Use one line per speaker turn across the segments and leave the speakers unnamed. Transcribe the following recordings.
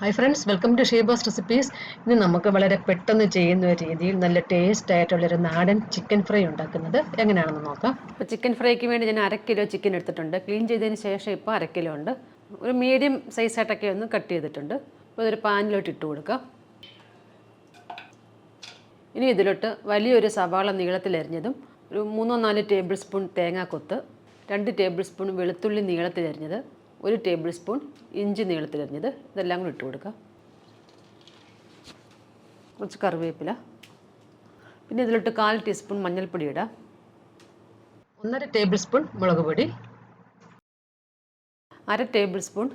Hi friends welcome to Shebos recipes ഇന്ന് നമുക്ക് വളരെ പെട്ടെന്ന് ചെയ്യുന്ന രീതിയിൽ നല്ല ടേസ്റ്റ് ആയിട്ടുള്ളൊരു നാടൻ ചിക്കൻ ഫ്രൈ ഉണ്ടാക്കുന്നത് എങ്ങനെയാണെന്ന് നോക്കാം.
ഇപ്പോൾ ചിക്കൻ ഫ്രൈക്ക് വേണ്ടി ഞാൻ അര കിലോ ചിക്കൻ എടുത്തിട്ടുണ്ട്. ക്ലീൻ ചെയ്തതിന് ശേഷം ഇപ്പോൾ അര കിലോ ഉണ്ട്. ഒരു മീഡിയം സൈസ് ആയിട്ടൊക്കെ ഒന്ന് കട്ട് ചെയ്തിട്ടുണ്ട്. അപ്പോൾ ഇതൊരു പാനിലോട്ട് ഇട്ട് കൊടുക്കാം. ഇനി ഇതിലോട്ട് വലിയൊരു സവാള നീളത്തിലരിഞ്ഞതും ഒരു മൂന്നോ നാല് ടേബിൾ സ്പൂൺ തേങ്ങാക്കൊത്ത് രണ്ട് ടേബിൾ സ്പൂൺ വെളുത്തുള്ളി നീളത്തിലരിഞ്ഞത് ഒരു ടേബിൾ സ്പൂൺ ഇഞ്ചി നീളത്തിലരിഞ്ഞത് ഇതെല്ലാം കൂടി ഇട്ട് കൊടുക്കുക കുറച്ച് കറിവേപ്പില. പിന്നെ ഇതിലോട്ട് കാൽ ടീസ്പൂൺ മഞ്ഞൾപ്പൊടി ഇടാം.
ഒന്നര ടേബിൾ സ്പൂൺ മുളക് പൊടി.
അര ടേബിൾ സ്പൂൺ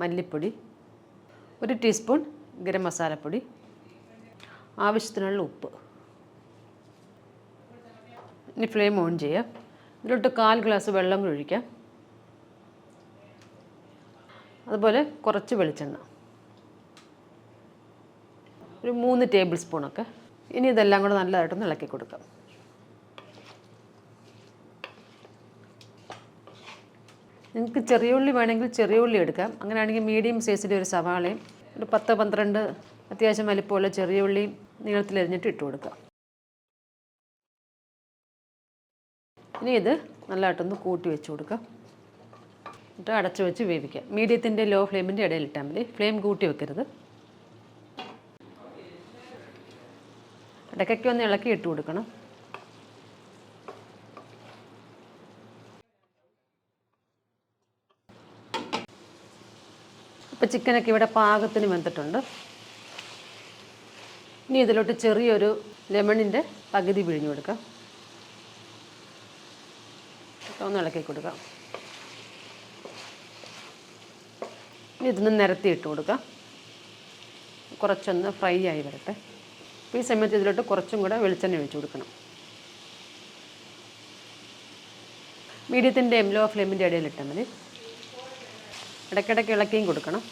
മല്ലിപ്പൊടി. ഒരു ടീസ്പൂൺ ഗരം മസാലപ്പൊടി. ആവശ്യത്തിനുള്ള ഉപ്പ്. ഇനി ഫ്ലെയിം ഓൺ ചെയ്യാം. ഇതിലോട്ട് കാൽ ഗ്ലാസ് വെള്ളം കൂടി ഒഴിക്കാം. അതുപോലെ കുറച്ച് വെളിച്ചെണ്ണ. ഒരു മൂന്ന് ടേബിൾ സ്പൂണൊക്കെ ഇനി ഇതെല്ലാം കൂടെ നല്ലതായിട്ടൊന്ന് ഇളക്കി കൊടുക്കാം. നിങ്ങൾക്ക് ചെറിയ ഉള്ളി വേണമെങ്കിൽ ചെറിയ ഉള്ളി എടുക്കാം. അങ്ങനെയാണെങ്കിൽ മീഡിയം സൈസിന്റെ ഒരു സവാളയും ഒരു പത്ത് പന്ത്രണ്ട് അത്യാവശ്യം വലിപ്പമുള്ള ചെറിയ ഉള്ളിയും നീളത്തിലരിഞ്ഞിട്ട് ഇട്ട് കൊടുക്കാം. ഇനി ഇത് നല്ലതായിട്ടൊന്ന് കൂട്ടി വെച്ച് കൊടുക്കാം. എന്നിട്ട് അടച്ച് വെച്ച് വേവിക്കാം. മീഡിയത്തിന്റെ ലോ ഫ്ലെയിമിന്റെ ഇടയിൽ ഇട്ടാൽ മതി. ഫ്ലെയിം കൂട്ടി വെക്കരുത്. ഇടയ്ക്കൊക്കെ ഒന്ന് ഇളക്കി ഇട്ട് കൊടുക്കണം. ഇപ്പോൾ ചിക്കനൊക്കെ ഇവിടെ പാകത്തിന് വെന്തിട്ടുണ്ട്. ഇനി ഇതിലോട്ട് ചെറിയൊരു ലെമണിന്റെ പകുതി പിഴിഞ്ഞു കൊടുക്കാം. ഒന്ന് ഇളക്കി കൊടുക്കാം. ഇനി ഇതൊന്ന് നിരത്തി ഇട്ട് കൊടുക്കാം. കുറച്ചൊന്ന് ഫ്രൈ ആയി വരട്ടെ. അപ്പോൾ ഈ സമയത്ത് ഇതിലോട്ട് കുറച്ചും കൂടെ വെളിച്ചെണ്ണ ഒഴിച്ച് കൊടുക്കണം. മീഡിയത്തിന്റെ ലോ ഫ്ലെയിമിന്റെ ഇടയിൽ ഇട്ടാൽ മതി. ഇടയ്ക്കിടയ്ക്ക് ഇളക്കിയും കൊടുക്കണം.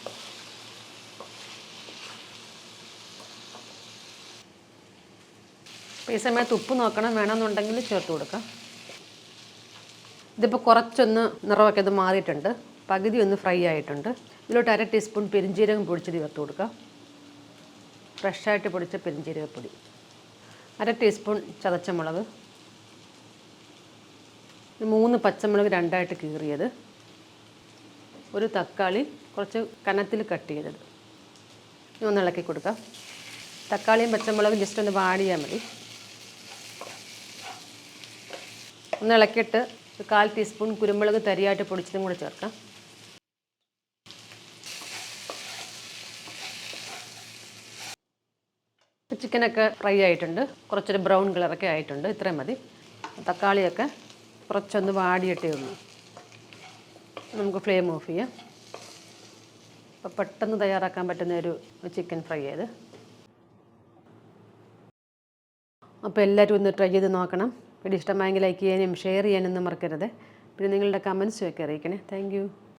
അപ്പോൾ ഈ സമയത്ത് ഉപ്പ് നോക്കണം. വേണമെന്നുണ്ടെങ്കിൽ ചേർത്ത് കൊടുക്കാം. ഇതിപ്പോൾ കുറച്ചൊന്ന് നിറമൊക്കെ ഇത് മാറിയിട്ടുണ്ട്. പകുതി ഒന്ന് ഫ്രൈ ആയിട്ടുണ്ട്. ഇതിലോട്ട് അര ടീസ്പൂൺ പെരിഞ്ജീരകം പൊടിച്ചത് ചേർത്ത് കൊടുക്കുക ഫ്രഷായിട്ട് പൊടിച്ച പെരിഞ്ജീരകപ്പൊടി അര ടീസ്പൂൺ ചതച്ച മുളക് മൂന്ന് പച്ചമുളക് രണ്ടായിട്ട് കീറിയത്. ഒരു തക്കാളി കുറച്ച് കനത്തിൽ കട്ട് ചെയ്തത്. ഇനി ഒന്ന് ഇളക്കി കൊടുക്കാം. തക്കാളിയും പച്ചമുളകും ജസ്റ്റ് ഒന്ന് വാടിയാൽ മതി. ഒന്ന് ഇളക്കിയിട്ട് ഒരു കാൽ ടീസ്പൂൺ കുരുമുളക് തരിയായിട്ട് പൊടിച്ചതും കൂടെ ചേർക്കാം. ചിക്കനൊക്കെ ഫ്രൈ ആയിട്ടുണ്ട്. കുറച്ചൊരു ബ്രൗൺ കളറൊക്കെ ആയിട്ടുണ്ട്. ഇത്രയും മതി. തക്കാളിയൊക്കെ കുറച്ചൊന്ന് വാടിയിട്ടേ ഉള്ളൂ. നമുക്ക് ഫ്ലെയിം ഓഫ് ചെയ്യാം. അപ്പോൾ പെട്ടെന്ന് തയ്യാറാക്കാൻ പറ്റുന്ന ഒരു ചിക്കൻ ഫ്രൈ ചെയ്ത് അപ്പോൾ എല്ലാവരും ഒന്ന് ട്രൈ ചെയ്ത് നോക്കണം. വീഡിയോ ഇഷ്ടമായെങ്കിൽ ലൈക്ക് ചെയ്യാനും ഷെയർ ചെയ്യാനും മറക്കരുത്. പിന്നെ നിങ്ങളുടെ കമൻസും ഒക്കെ അറിയിക്കണേ. താങ്ക്